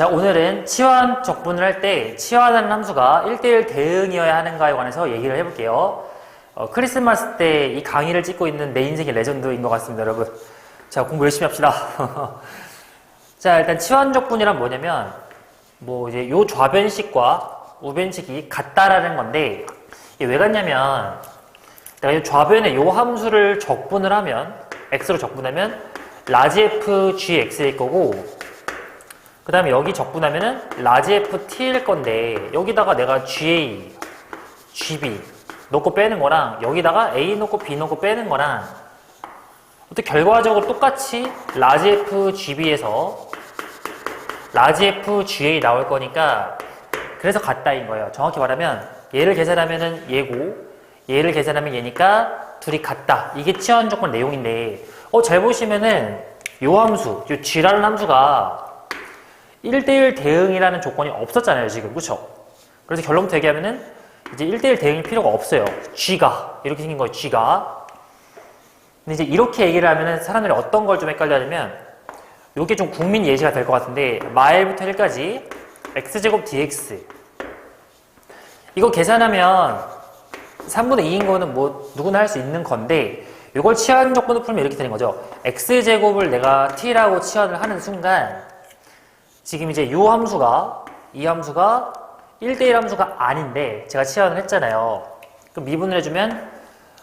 자, 오늘은 치환 적분을 할 때 치환하는 함수가 1대1 대응이어야 하는가에 관해서 얘기를 해볼게요. 어, 크리스마스 때 이 강의를 찍고 있는 내 인생의 레전드인 것 같습니다, 여러분. 자, 공부 열심히 합시다. 자, 일단 치환 적분이란 뭐냐면, 뭐 이제 요 좌변식과 우변식이 같다라는 건데, 이게 왜 같냐면, 내가 이 좌변에 요 함수를 적분을 하면, x로 적분하면, 라지 f gx일 거고, 그 다음에 여기 적분하면은 라지 ft일 건데 여기다가 내가 ga, gb 넣고 빼는 거랑 여기다가 a 넣고 b 넣고 빼는 거랑 어떻게 결과적으로 똑같이 라지 f gb에서 라지 f ga 나올 거니까 그래서 같다인 거예요. 정확히 말하면 얘를 계산하면은 얘고 얘를 계산하면 얘니까 둘이 같다. 이게 치환 조건 내용인데 어 잘 보시면은 요 함수, 요 g라는 함수가 1대1 대응이라는 조건이 없었잖아요, 지금. 그쵸? 그래서 결론부터 얘기하면은 이제 1대1 대응이 필요가 없어요. G가. 이렇게 생긴 거예요, G가. 근데 이제 이렇게 얘기를 하면은 사람들이 어떤 걸 좀 헷갈려 하냐면 이게 좀 국민 예시가 될 것 같은데 마일부터 1까지 x제곱 dx 이거 계산하면 3분의 2인 거는 뭐 누구나 할 수 있는 건데 이걸 치환 조건으로 풀면 이렇게 되는 거죠. x제곱을 내가 t라고 치환을 하는 순간 지금 이제 이 함수가 이 함수가 1대1 함수가 아닌데 제가 치환을 했잖아요. 그럼 미분을 해주면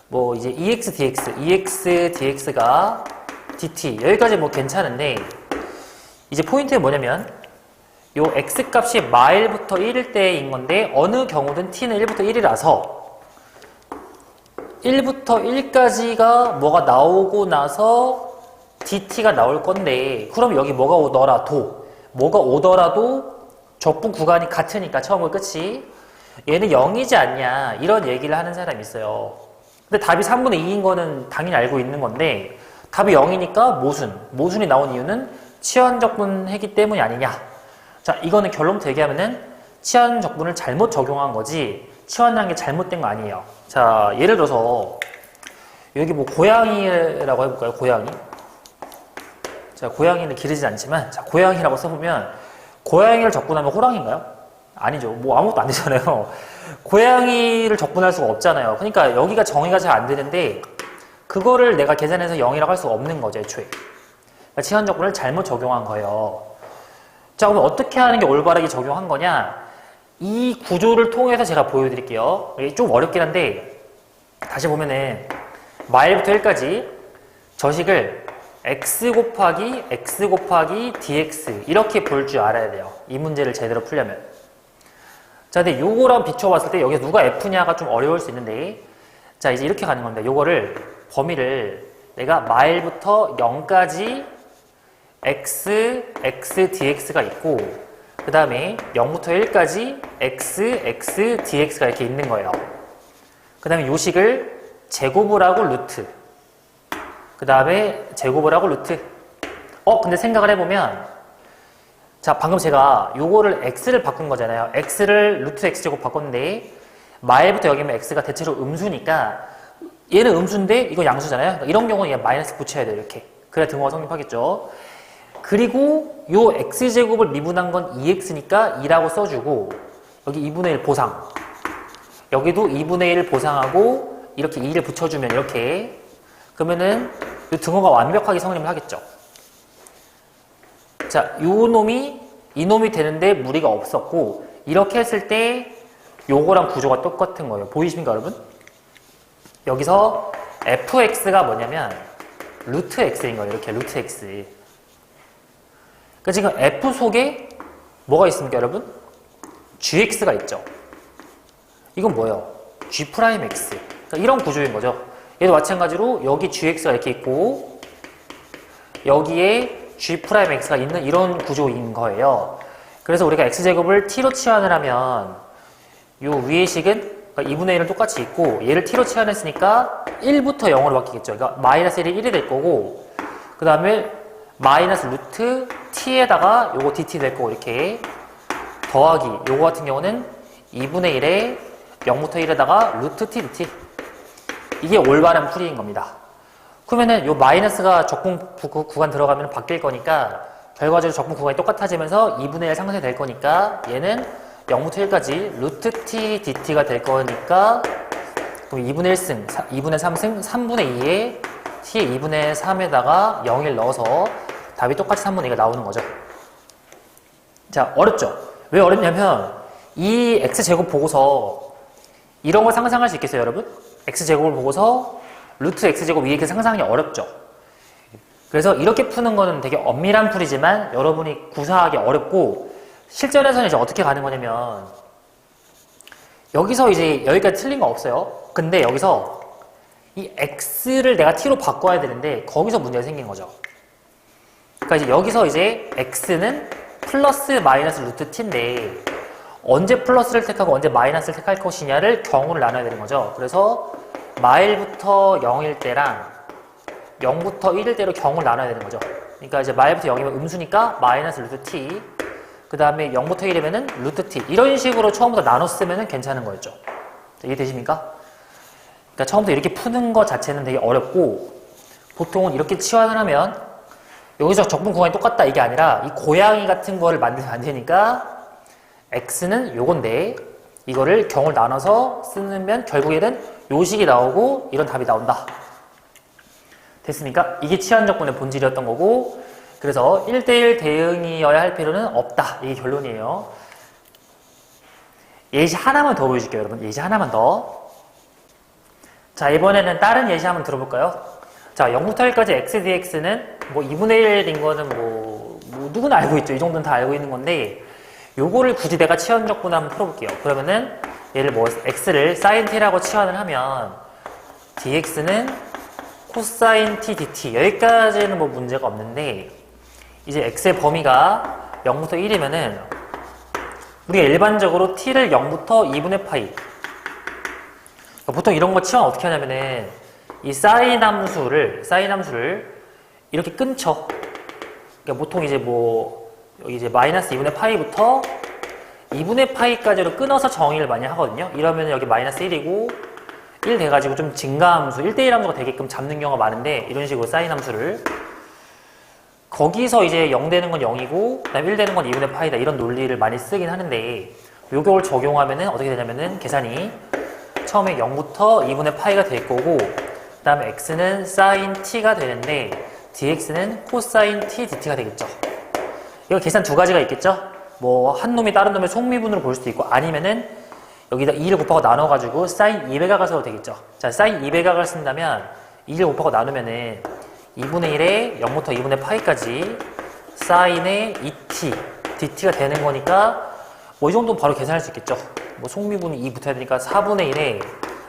뭐 이제 ex dx, ex dx가 dt 여기까지 뭐 괜찮은데 이제 포인트는 뭐냐면 요 x 값이 마일부터 1일 때인 건데 어느 경우든 t는 1부터 1이라서 1부터 1까지가 뭐가 나오고 나서 dt가 나올 건데 그럼 여기 뭐가 오더라 도 뭐가 오더라도 적분 구간이 같으니까 처음과 끝이 얘는 0이지 않냐 이런 얘기를 하는 사람이 있어요. 근데 답이 3분의 2인 거는 당연히 알고 있는 건데 답이 0이니까 모순. 모순이 나온 이유는 치환 적분 했기 때문이 아니냐. 자, 이거는 결론부터 얘기하면은 치환 적분을 잘못 적용한 거지 치환한 게 잘못된 거 아니에요. 자, 예를 들어서 여기 뭐 고양이라고 해볼까요? 고양이. 자, 고양이는 기르지 않지만 자, 고양이라고 써보면 고양이를 적분하면 호랑이인가요? 아니죠. 뭐 아무것도 안 되잖아요. 고양이를 적분할 수가 없잖아요. 그러니까 여기가 정의가 잘 안 되는데 그거를 내가 계산해서 0이라고 할 수가 없는 거죠, 애초에. 그러니까 치환 적분을 잘못 적용한 거예요. 자, 그럼 어떻게 하는 게 올바르게 적용한 거냐? 이 구조를 통해서 제가 보여드릴게요. 이게 좀 어렵긴 한데 다시 보면은 마일부터 1까지 저식을 x 곱하기 x 곱하기 dx 이렇게 볼 줄 알아야 돼요. 이 문제를 제대로 풀려면. 자, 근데 요거랑 비춰봤을 때 여기서 누가 f냐가 좀 어려울 수 있는데 자, 이제 이렇게 가는 겁니다. 요거를 범위를 내가 마일부터 0까지 x, x, dx가 있고 그 다음에 0부터 1까지 x, x, dx가 이렇게 있는 거예요. 그 다음에 요식을 제곱을 하고 루트 그 다음에 제곱을 하고 루트. 어 근데 생각을 해보면 자 방금 제가 요거를 x를 바꾼 거잖아요. x를 루트 x제곱 바꿨는데 마일부터 여기면 x가 대체로 음수니까 얘는 음수인데 이거 양수잖아요. 그러니까 이런 경우는 얘 마이너스 붙여야 돼요 이렇게. 그래야 등호가 성립하겠죠. 그리고 요 x제곱을 미분한 건 2x니까 2라고 써주고 여기 2분의 1 보상. 여기도 2분의 1 보상하고 이렇게 2를 붙여주면 이렇게 그러면은 이 등호가 완벽하게 성립을 하겠죠. 자, 요 놈이 이 놈이 되는데 무리가 없었고 이렇게 했을 때 요거랑 구조가 똑같은 거예요. 보이십니까, 여러분? 여기서 fx가 뭐냐면 루트 x인 거예요. 이렇게 루트 x. 그러니까 지금 f 속에 뭐가 있습니까, 여러분? gx가 있죠. 이건 뭐예요? g 프라임 x. 그러니까 이런 구조인 거죠. 얘도 마찬가지로 여기 gx가 이렇게 있고 여기에 g 프라임 x가 있는 이런 구조인 거예요. 그래서 우리가 x제곱을 t로 치환을 하면 요 위의 식은 그러니까 2분의 1은 똑같이 있고 얘를 t로 치환했으니까 1부터 0으로 바뀌겠죠. 그러니까 마이너스 1이 1이 될 거고 그 다음에 마이너스 루트 t에다가 요거 dt 될 거고 이렇게 더하기 요거 같은 경우는 2분의 1에 0부터 1에다가 루트 t dt 이게 올바른 풀이인 겁니다. 그러면은 요 마이너스가 적분 구- 구간 들어가면 바뀔 거니까 결과적으로 적분 구간이 똑같아지면서 2분의 1 상쇄 될 거니까 얘는 0부터 1까지 루트 t dt가 될 거니까 그럼 2분의 1승, 2분의 3승, 3분의 2에 t의 2분의 3에다가 0을 넣어서 답이 똑같이 3분의 2가 나오는 거죠. 자, 어렵죠? 왜 어렵냐면 이 x제곱 보고서 이런 걸 상상할 수 있겠어요, 여러분? X제곱을 보고서 루트 x제곱 그 상상이 어렵죠? 그래서 이렇게 푸는 거는 되게 엄밀한 풀이지만 여러분이 구사하기 어렵고 실전에서는 이제 어떻게 가는 거냐면 여기서 이제 여기까지 틀린 거 없어요. 근데 여기서 이 x를 내가 t로 바꿔야 되는데 거기서 문제가 생긴 거죠. 그러니까 이제 여기서 이제 x는 플러스 마이너스 루트 t인데 언제 플러스를 택하고 언제 마이너스를 택할 것이냐를 경우를 나눠야 되는 거죠. 그래서 마일부터 0일 때랑 0부터 1일 때로 경우를 나눠야 되는 거죠. 그러니까 이제 마일부터 0이면 음수니까 마이너스 루트 t 그 다음에 0부터 1이면은 루트 t 이런 식으로 처음부터 쓰면은 괜찮은 거였죠. 이해되십니까? 그러니까 처음부터 이렇게 푸는 것 자체는 되게 어렵고 보통은 이렇게 치환을 하면 여기서 적분 구간이 똑같다 이게 아니라 이 고양이 같은 거를 만들면 안 되니까 x는 요건데 이거를 경을 나눠서 쓰면 결국에는 요식이 나오고 이런 답이 나온다. 됐습니까? 이게 치환적분의 본질이었던 거고 그래서 1대1 대응이어야 할 필요는 없다. 이게 결론이에요. 예시 하나만 더 보여줄게요, 여러분. 예시 하나만 더. 자, 이번에는 다른 예시 한번 들어볼까요? 자, 0부터 1까지 x dx는 뭐 2분의 1인 거는 뭐, 뭐 누구나 알고 있죠. 이 정도는 다 알고 있는 건데 요거를 굳이 내가 치환적분 한번 풀어볼게요. 그러면은 얘를 뭐 x를 sin t라고 치환을 하면 dx는 코사인 t dt 여기까지는 뭐 문제가 없는데 이제 x의 범위가 0부터 1이면은 우리가 일반적으로 t를 0부터 2분의 파이 그러니까 보통 이런 거 치환 어떻게 하냐면은 이 사인 함수를 사인 함수를 이렇게 끊죠. 그러니까 보통 이제 뭐 여기 이제 마이너스 2분의 파이부터 2분의 파이까지로 끊어서 정의를 많이 하거든요. 이러면 여기 마이너스 1이고 1 돼가지고 좀 증가함수 1대1 함수가 되게끔 잡는 경우가 많은데 이런 식으로 사인 함수를. 거기서 이제 0 되는 건 0이고 그다음 1 되는 건 2분의 파이다. 이런 논리를 많이 쓰긴 하는데 요걸 적용하면은 어떻게 되냐면은 계산이 처음에 0부터 2분의 파이가 될 거고 그 다음에 x는 sin t가 되는데 dx는 코사인 t dt가 되겠죠 이거 계산 두 가지가 있겠죠 뭐 한 놈이 다른 놈의 속미분으로 볼 수도 있고 아니면은 여기다 2를 곱하고 나눠가지고 sin 2배각을 써도 되겠죠 자 sin 2배각을 쓴다면 2를 곱하고 나누면은 2분의 1에 0부터 2분의 파이까지 사인의 2t, dt가 되는 거니까 뭐 이 정도는 바로 계산할 수 있겠죠. 뭐 속미분이 2 붙어야 되니까 4분의 1에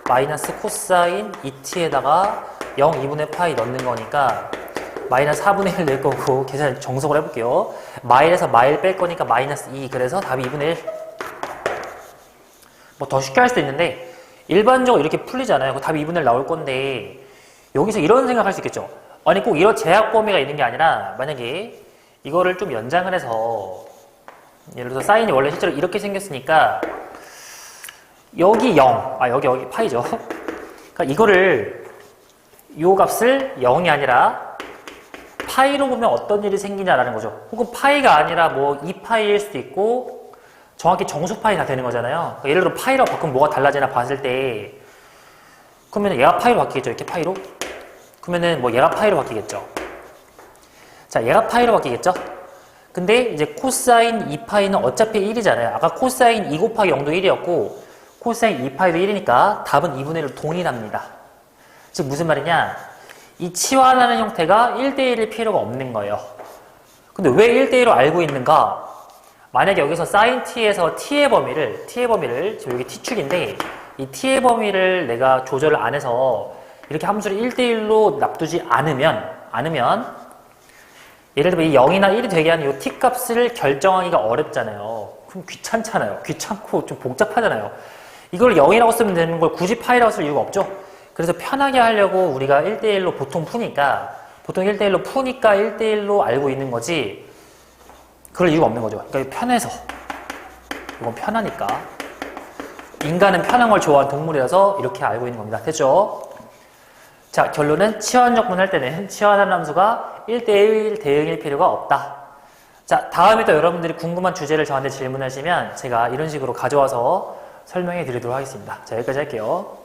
마이너스 코사인 2t에다가 0, 2분의 파이 넣는 거니까 마이너스 4분의 1 낼 거고 계산 정석을 해볼게요. 마일에서 마일 뺄 거니까 마이너스 2 그래서 답이 2분의 1. 뭐 더 쉽게 할 수도 있는데 일반적으로 이렇게 풀리잖아요. 그 답이 2분의 1 나올 건데 여기서 이런 생각할 수 있겠죠. 아니 꼭 이런 제약 범위가 있는 게 아니라 만약에 이거를 좀 연장을 해서 예를 들어서 사인이 원래 실제로 이렇게 생겼으니까 여기 0, 아 여기 여기 파이죠. 그러니까 이거를 요 값을 0이 아니라 파이로 보면 어떤 일이 생기냐라는 거죠. 혹은 파이가 아니라 뭐 2파이일 수도 있고 정확히 정수 파이가 되는 거잖아요. 그러니까 예를 들어 파이라고 바꾸면 뭐가 달라지나 봤을 때 그러면 얘가 파이로 바뀌겠죠. 이렇게 파이로. 그러면은 뭐 얘가 파이로 바뀌겠죠. 자, 얘가 파이로 바뀌겠죠? 근데 이제 코사인 2파이는 어차피 1이잖아요. 아까 코사인 2 곱하기 0도 1이었고 코사인 2파이도 1이니까 답은 2분의 1로 동일합니다. 즉 무슨 말이냐? 이 치환하는 형태가 1대1일 필요가 없는 거예요. 근데 왜 1대1로 알고 있는가? 만약에 여기서 sin t에서 t의 범위를 t의 범위를 지금 여기 t축인데 이 t의 범위를 내가 조절을 안 해서 이렇게 함수를 1대1로 납두지 않으면 않으면 예를 들면 이 0이나 1이 되게 하는 이 t 값을 결정하기가 어렵잖아요. 그럼 귀찮잖아요. 귀찮고 좀 복잡하잖아요. 이걸 0이라고 쓰면 되는 걸 굳이 파이라고 쓸 이유가 없죠. 그래서 편하게 하려고 우리가 1대1로 보통 푸니까 보통 1대1로 푸니까 1대1로 알고 있는 거지 그럴 이유가 없는 거죠. 그러니까 편해서 이건 편하니까 인간은 편한 걸 좋아하는 동물이라서 이렇게 알고 있는 겁니다. 됐죠? 자, 결론은 치환적분 할 때는 치환하는 함수가 1대1 대응일 필요가 없다. 자, 다음에 또 여러분들이 궁금한 주제를 저한테 질문하시면 제가 이런 식으로 가져와서 설명해 드리도록 하겠습니다. 자, 여기까지 할게요.